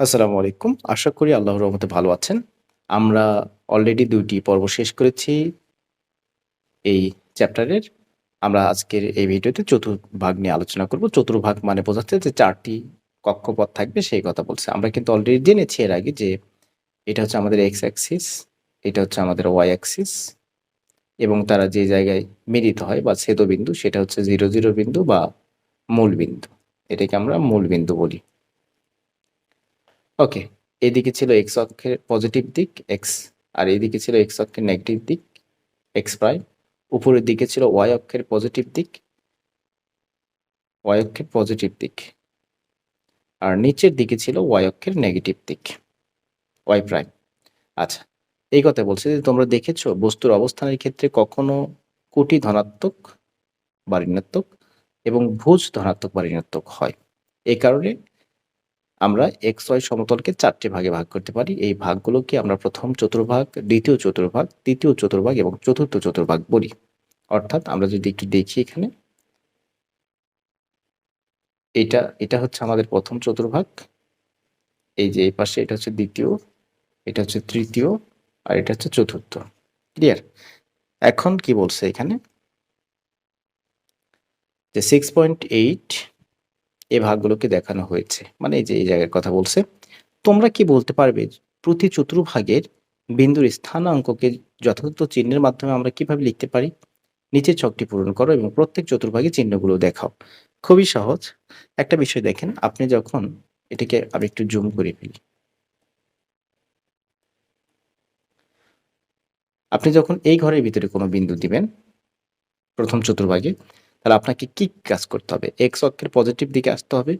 আসসালামু আলাইকুম। আশা করি আল্লাহর রহমতে ভালো আছেন। আমরা অলরেডি ২ টি পর্ব শেষ করেছি এই চ্যাপ্টারের। আমরা আজকের এই ভিডিওতে চতুর্ভাগ নিয়ে আলোচনা করব। চতুর্ভাগ মানে বোঝাচ্ছে যে চারটি কক্ষপথ থাকবে সেই কথা বলছে। আমরা কিন্তু অলরেডি জেনেছি এর আগে যে এটা হচ্ছে আমাদের এক্স অ্যাক্সিস, এটা হচ্ছে আমাদের ওয়াই অ্যাক্সিস এবং তারা যে জায়গায় মিলিত হয় বা ছেদবিন্দু সেটা হচ্ছে ০, ০ বিন্দু বা মূল বিন্দু। এটাকে আমরা মূল বিন্দু বলি। ওকে। এদিকে ছিল এক্স অক্ষের পজিটিভ দিক এক্স আর এদিকে ছিল এক্স অক্ষের নেগেটিভ দিক এক্স প্রাইম। উপরের দিকে ছিল ওয়াই অক্ষের পজিটিভ দিক ওয়াই অক্ষের পজিটিভ দিক। আর নিচের দিকে ছিল ওয়াই অক্ষের নেগেটিভ দিক ওয়াই প্রাইম। আচ্ছা এই কথা বলছি যে তোমরা দেখেছ বস্তুর অবস্থানের ক্ষেত্রে কখনো কোটি ধনাত্মক বা ঋণাত্মক এবং ভুজ ধনাত্মক বা ঋণাত্মক হয়। এই কারণে আমরা এক্স ওয়াই সমতলকে চারটে ভাগে ভাগ করতে পারি। এই ভাগগুলোকে আমরা প্রথম চতুর্ভাগ, দ্বিতীয় চতুর্ভাগ, তৃতীয় চতুর্ভাগ এবং চতুর্থ চতুর্ভাগ বলি। অর্থাৎ আমরা যদি একটু দেখি এখানে এটা এটা হচ্ছে আমাদের প্রথম চতুর্ভাগ। এই যে এই পাশে এটা হচ্ছে দ্বিতীয়, এটা হচ্ছে তৃতীয় আর এটা হচ্ছে চতুর্থ। ক্লিয়ার? এখন কি বলছে এখানে? যে 6.8 এই ভাগগুলোকে দেখানো হয়েছে। মানে এই যে এই জায়গার কথা বলছে। তোমরা কি বলতে পারবে প্রতি চতুর্ভাগের বিন্দুর স্থানাঙ্ককে যথাযথ চিহ্নের মাধ্যমে আমরা কীভাবে লিখতে পারি? নিচের ছকটি পূরণ করো এবং প্রত্যেক চতুর্ভাগে চিহ্নগুলো দেখাও। খুবই সহজ। একটা বিষয় দেখেন, আপনি যখন এটাকে আমি একটু জুম করে ফেলি। আপনি যখন এই ঘরের ভিতরে কোনো বিন্দু দিবেন, প্রথম চতুর্ভাগে, তাহলে আপনাকে কি কাজ করতে হবে? এক্স অক্ষের পজিটিভ দিকে আসতে হবে।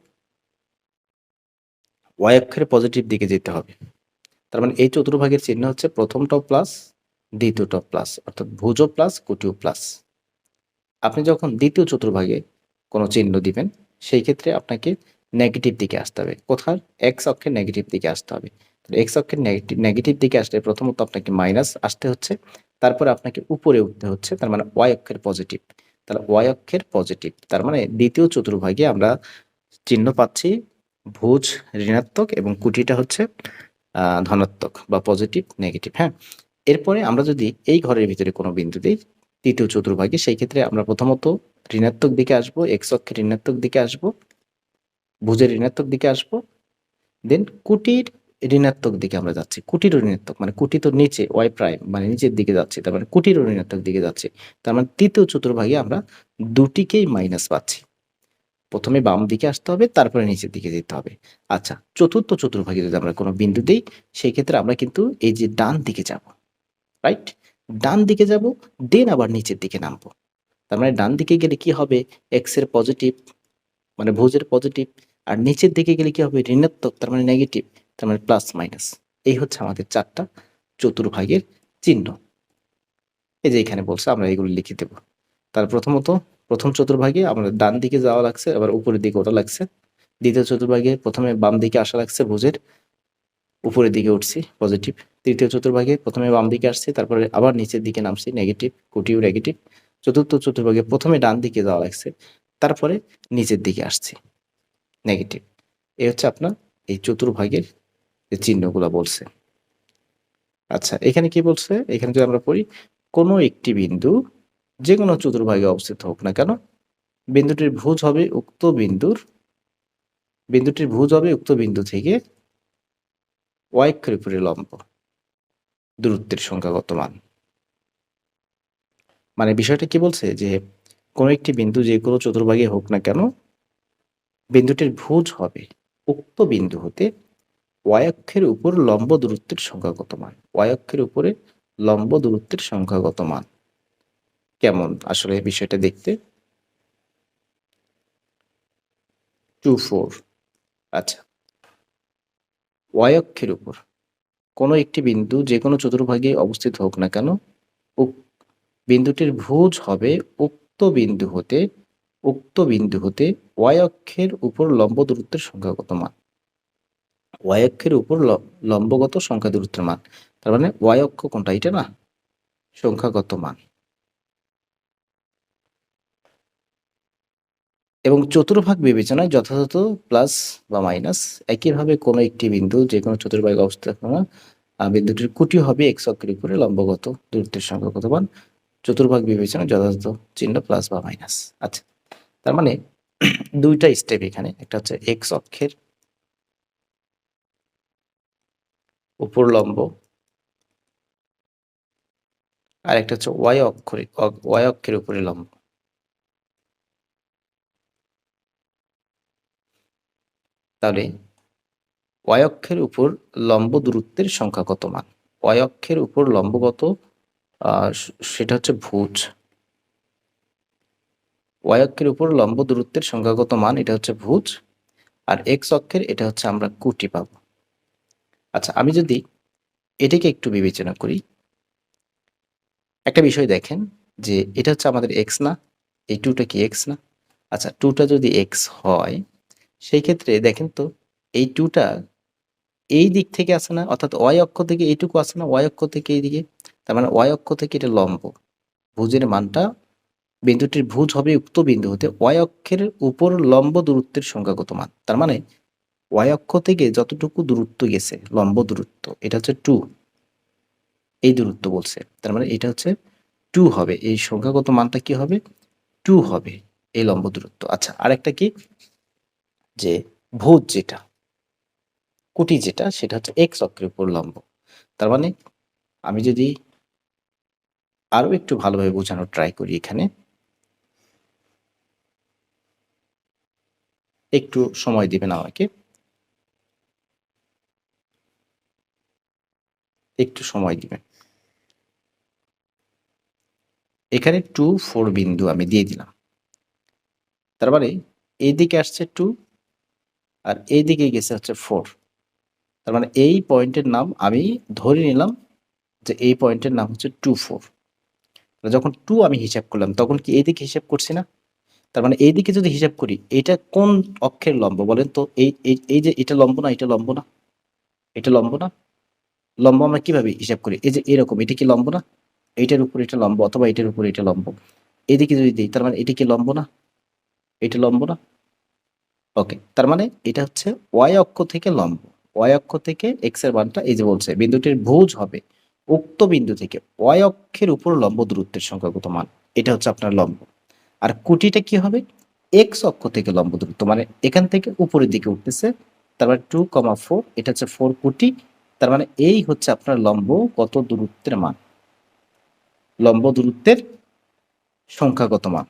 ওয়াই অক্ষের পজিটিভ দিকে যেতে হবে। তার মানে এই চতুর্ভাগের চিহ্ন হচ্ছে প্রথমটাও প্লাস, দ্বিতীয়টাও প্লাস অর্থাৎ ভুজও প্লাস, কুটিও প্লাস। আপনি যখন দ্বিতীয় চতুর্ভাগে কোনো চিহ্ন দিবেন, সেই ক্ষেত্রে আপনাকে নেগেটিভ দিকে আসতে হবে। কোথার? এক্স অক্ষের নেগেটিভ দিকে আসতে হবে। এক্স অক্ষের নেগেটিভ নেগেটিভ দিকে আসলে প্রথমত আপনাকে মাইনাস আসতে হচ্ছে, তারপরে আপনাকে উপরে উঠতে হচ্ছে, তার মানে ওয়াই অক্ষের পজিটিভ। তাহলে ওয়াই অক্ষের পজিটিভ। তার মানে দ্বিতীয় চতুর্ভাগে আমরা চিহ্ন পাচ্ছি ভুজ ঋণাত্মক এবং কুটিটা হচ্ছে ধনাত্মক বা পজিটিভ, নেগেটিভ, হ্যাঁ? এরপরে আমরা যদি এই ঘরের ভিতরে কোনো বিন্দু দিই তৃতীয় চতুর্ভাগে, সেই ক্ষেত্রে আমরা প্রথমত ঋণাত্মক দিকে আসব, এক্স অক্ষের ঋণাত্মক দিকে আসব, ভুজের ঋণাত্মক দিকে আসব, দেন কুটির ঋণাত্মক দিকে আমরা যাচ্ছি। কুটির ঋণাত্মক মানে কুটি তো নিচে ওয়াই প্রাইম মানে নিচের দিকে যাচ্ছে তার মানে কুটির ঋণাত্মক দিকে যাচ্ছে তার মানে তৃতীয় চতুর্ভাগে আমরা দুটিকেই মাইনাস পাচ্ছি। প্রথমে বাম দিকে আসতে হবে, তারপরে নিচের দিকে যেতে হবে। আচ্ছা, চতুর্থ চতুর্ভাগে যদি আমরা কোনো বিন্দু দিই সেই ক্ষেত্রে আমরা কিন্তু এই যে ডান দিকে যাব। রাইট? ডান দিকে যাব, দেন আবার নিচের দিকে নামবো। তার মানে ডান দিকে গেলে কি হবে? এক্সের পজিটিভ মানে ভোজের পজিটিভ আর নিচের দিকে গেলে কি হবে? ঋণাত্মক তার মানে নেগেটিভ তার মানে প্লাস মাইনাস। এই হচ্ছে আমাদের চারটা চতুর্ভাগের চিহ্ন। এই যে এখানে বলছে আমরা এগুলো লিখে দেব। তার প্রথমত প্রথম চতুর্ভাগে আমাদের ডান দিকে যাওয়া লাগছে, আবার উপরের দিকে ওটা লাগছে। দ্বিতীয় চতুর্ভাগে প্রথমে বাম দিকে আসা লাগছে ভোজের উপরের দিকে উঠছি পজিটিভ। তৃতীয় চতুর্ভাগে প্রথমে বাম দিকে আসছি, তারপরে আবার নিচের দিকে নামছি নেগেটিভ, কুটিও নেগেটিভ। চতুর্থ চতুর্ভাগে প্রথমে ডান দিকে যাওয়া লাগছে, তারপরে নিচের দিকে আসছি নেগেটিভ। এই হচ্ছে আপনার এই চতুর্ভাগের চিহ্নগুলো বলছে। আচ্ছা, এখানে কি বলছে? এখানে যদি আমরা পড়ি, কোনো একটি বিন্দু যে কোনো চতুর্ভাগে অবস্থিত হোক না কেন, বিন্দুটির ভুজ হবে উক্ত বিন্দুর বিন্দুটির ভুজ হবে উক্ত বিন্দু থেকে ওয়াই অক্ষের উপরে লম্ব দূরত্বের সংখ্যাগত মান। মানে বিষয়টা কি বলছে? যে কোনো একটি বিন্দু যে কোনো চতুর্ভাগে হোক না কেন, বিন্দুটির ভুজ হবে উক্ত বিন্দু হতে অক্ষের উপর লম্ব দূরত্বের সংখ্যাগত মান। ওয়াই অক্ষের উপরে লম্ব দূরত্বের সংখ্যাগত মান। কেমন আসলে বিষয়টা দেখতে? 2, 4 আচ্ছা। ওয়াই অক্ষের উপর কোনো একটি বিন্দু যে কোনো চতুর্ভাগে অবস্থিত হোক না কেন, বিন্দুটির ভুজ হবে উক্ত বিন্দু হতে উক্ত বিন্দু হতে অক্ষের উপর লম্ব দূরত্বের সংখ্যাগত মান। ওয়াই অক্ষের উপর লম্বগত সংখ্যা দূরত্বের মান। তার মানে ওয়াই অক্ষ কোনটা? এটা না? সংখ্যাগত মান। এবং চতুর্ভাগ বিবেচনায় যথাযথ প্লাস বা মাইনাস একইভাবে কোনো একটি বিন্দু যে কোনো চতুর্ভাগ অবস্থাপনা বিন্দুটির কুটি হবে এক্স অক্ষের উপরে লম্বগত দূরত্বের সংখ্যা কত মান চতুর্ভাগ বিবেচনায় যথাযথ চিহ্ন প্লাস বা মাইনাস আচ্ছা তার মানে দুইটা স্টেপ এখানে একটা হচ্ছে এক্স অক্ষের উপর লম্ব আর একটা হচ্ছে ওয়াই অক্ষরে ওয়াই অক্ষের উপরে লম্ব। তাহলে ওয়াই অক্ষের উপর লম্ব দূরত্বের সংখ্যা কত মান? ওয়াই অক্ষের উপর লম্ব কত? সেটা হচ্ছে ভুজ। ওয়াই অক্ষের উপর লম্ব দূরত্বের সংখ্যাগত মান? এটা হচ্ছে ভুজ। আর এক্স অক্ষের, এটা হচ্ছে আমরা কুটি পাবো। আচ্ছা আমি যদি এটাকে একটু বিবেচনা করি। একটা বিষয় দেখেন যে এটা হচ্ছে আমাদের এক্স না, এই টুটা কি এক্স না? আচ্ছা টুটা যদি এক্স হয়, সেই ক্ষেত্রে দেখেন তো এই টুটা এই দিক থেকে আসে না, অর্থাৎ ওয়াই অক্ষ থেকে এইটুকু আসে না ওয়াই অক্ষ থেকে এইদিকে? তার মানে ওয়াই অক্ষ থেকে এটা লম্ব। ভুজের মানটা বিন্দুটির ভুজ হবে উক্ত বিন্দু হতে ওয়াই অক্ষের উপর লম্ব দূরত্বের সংখ্যাগত মান। তার মানে ওয়াই অক্ষ থেকে যতটুকু দূরত্ব গেছে, লম্ব দূরত্ব, এটা হচ্ছে টু এই দূরত্ব বলছে, তার মানে এটা হচ্ছে টু হবে। এই সংখ্যাগত মানটা কি হবে? টু হবে, এই লম্ব দূরত্ব। আচ্ছা আরেকটা কি? যে ভুজ যেটা, কুটি যেটা, সেটা হচ্ছে এক্স অক্ষের উপর লম্ব। তার মানে আমি যদি আরও একটু ভালোভাবে বোঝানোর ট্রাই করি এখানে। একটু সময় দিবেন আমাকে। একটু সময় দিবেন। এখানে টু ফোর বিন্দু আমি দিয়ে দিলাম। তার মানে এইদিকে আসছে টু আর এইদিকে গেছে হচ্ছে ফোর। তার মানে এই পয়েন্টের নাম আমি ধরে নিলাম যে এই পয়েন্টের নাম হচ্ছে টু ফোর। যখন টু আমি হিসাব করলাম, তখন কি এইদিকে হিসাব করছি না? তার মানে এইদিকে যদি হিসাব করি, এটা কোন অক্ষের লম্ব বলেন তো? এই- এই যে এটা লম্ব না, এটা লম্ব না? এটা লম্ব না? লম্ব আমরা কীভাবে হিসাব করি? এই যে এরকম, এটা কি লম্ব না? এইটার উপর এটা লম্ব অথবা এটার উপর এটা লম্ব। এদিকে যদি দিই, তার মানে এটা কি লম্ব না? এটা লম্ব না? ওকে তার মানে এটা হচ্ছে ওয়াই অক্ষ থেকে লম্ব। ওয়াই অক্ষ থেকে এক্সের মানটা এই যে বলছে, বিন্দুটির ভুজ হবে উক্ত বিন্দু থেকে ওয়াই অক্ষের উপর লম্ব দূরত্বের সংখ্যাগত মান। এটা হচ্ছে আপনার লম্ব। আর কুটিটা কি হবে? এক্স অক্ষ থেকে লম্ব দূরত্ব মানে এখান থেকে উপরের দিকে উঠতেছে, তার মানে টু কমা ফোর এটা হচ্ছে ফোর কোটি। তার মানে এই হচ্ছে আপনার লম্ব কত দূরত্বের মান? লম্ব দূরত্বের সংখ্যাগত মান।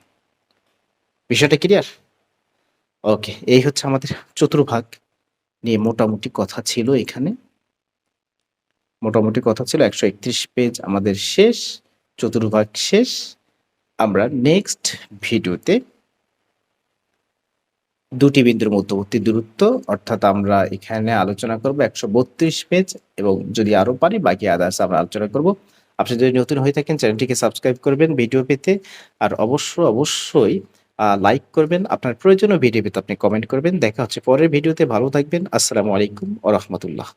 বিষয়টা ক্লিয়ার ওকে এই হচ্ছে আমাদের চতুর্ভাগ। নিয়ে মোটামুটি কথা ছিল এখানে। মোটামুটি কথা ছিল একশো একত্রিশ পেজ আমাদের শেষ, চতুর্ভাগ শেষ। আমরা নেক্সট ভিডিওতে দুটি বিন্দুর মধ্যবর্তী দূরত্ব, অর্থাৎ আমরা এখানে আলোচনা করব একশো বত্রিশ পেজ এবং যদি আরও পারি, বাকি আদার্স আমরা আলোচনা করব। আপনি যদি নতুন হয়ে থাকেন, চ্যানেলটিকে সাবস্ক্রাইব করবেন ভিডিও পেতে, আর অবশ্য, অবশ্যই লাইক করবেন। আপনার প্রয়োজনীয় ভিডিও পেতে আপনি কমেন্ট করবেন। দেখা হচ্ছে পরের ভিডিওতে ভালো থাকবেন। আসসালামু আলাইকুম ও রহমতুল্লাহ।